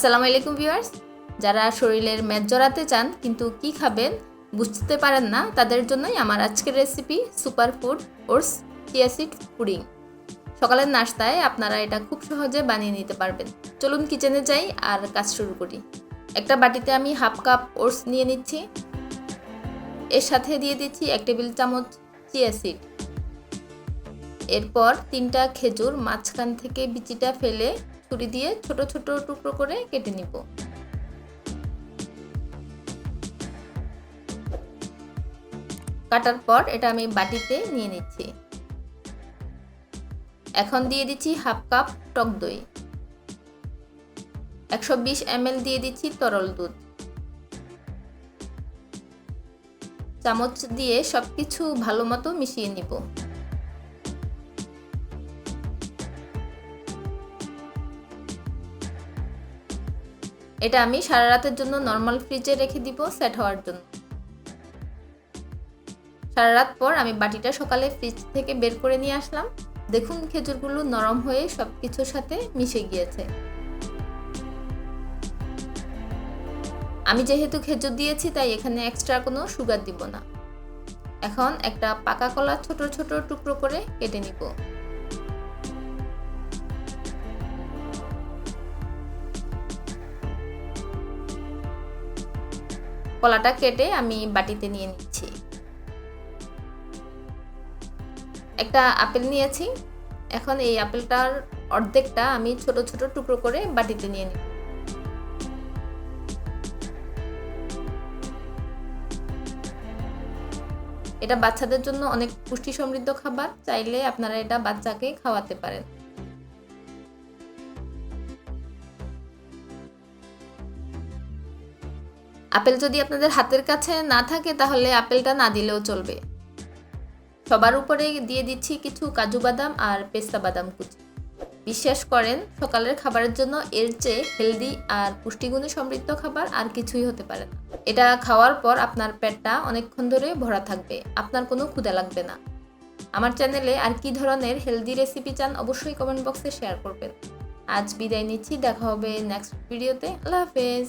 আসসালামু আলাইকুম ভিউয়ার্স। যারা শরীরের মেদ জড়াতে চান, কিন্তু কি খাবেন বুঝতে পারেন না, তাদের জন্যই আমার আজকের recipe super food oats chia seed pudding সকালের নাস্তায় আপনারা এটা খুব সহজে বানিয়ে নিতে পারবেন। চলুন কিচেনে যাই আর কাজ শুরু করি। একটা বাটিতে আমি হাফ কাপ ওটস নিয়ে নিচ্ছি। এর সাথে দিয়ে দিচ্ছি এক টেবিল চামচ চিয়াসিড এরপর তিনটা খেজুর মাঝখান থেকে বিচিটা ফেলে ছুরি দিয়ে ছোট ছোট টুকরো করে কেটে নিব। কাটার পর এটা আমি বাটিতে নিয়ে নিচ্ছি। এখন দিয়ে দিচ্ছি হাফ কাপ টক দই। একশো বিশ এম দিয়ে দিচ্ছি তরল দুধ। চামচ দিয়ে সবকিছু ভালো মতো মিশিয়ে নিব। এটা আমি সারা রাতের জন্য নর্মাল ফ্রিজে রেখে দিব সেট হওয়ার জন্য। সারা রাত পর আমি বাটিটা সকালে ফ্রিজ থেকে বের করে নিয়ে আসলাম। দেখুন খেজুরগুলো নরম হয়ে সব কিছুর সাথে মিশে গিয়েছে। আমি যেহেতু খেজুর দিয়েছি, তাই এখানে এক্সট্রা কোনো সুগার দিব না। এখন একটা পাকা কলা ছোট ছোট টুকরো করে কেটে নিব। কলাটা কেটে আমি বাটিতে নিয়ে নিচ্ছি। একটা আপেল নিয়েছি। এখন এই আপেলটার অর্ধেকটা আমি ছোট ছোট টুকরো করে বাটিতে নিয়ে নিই এটা বাচ্চাদের জন্য অনেক পুষ্টি সমৃদ্ধ খাবার। চাইলে আপনারা এটা বাচ্চাকে খাওয়াতে পারেন। আপেল যদি আপনাদের হাতের কাছে না থাকে, তাহলে আপেলটা না দিলেও চলবে। সবার উপরে দিয়ে দিচ্ছি কিছু কাজু বাদাম আর পেস্তা বাদাম কুচি। বিশ্বাস করেন, সকালের খাবারের জন্য এর চেয়ে হেলদি আর পুষ্টিগুণে সমৃদ্ধ খাবার আর কিছুই হতে পারে না। এটা খাওয়ার পর আপনার পেটটা অনেকক্ষণ ধরে ভরা থাকবে। আপনার কোনো ক্ষুদা লাগবে না। আমার চ্যানেলে আর কি ধরনের হেলদি রেসিপি চান অবশ্যই কমেন্ট বক্সে শেয়ার করবেন। আজ বিদায় নিচ্ছি, দেখা হবে নেক্সট ভিডিওতে। আল্লাহ হাফেজ।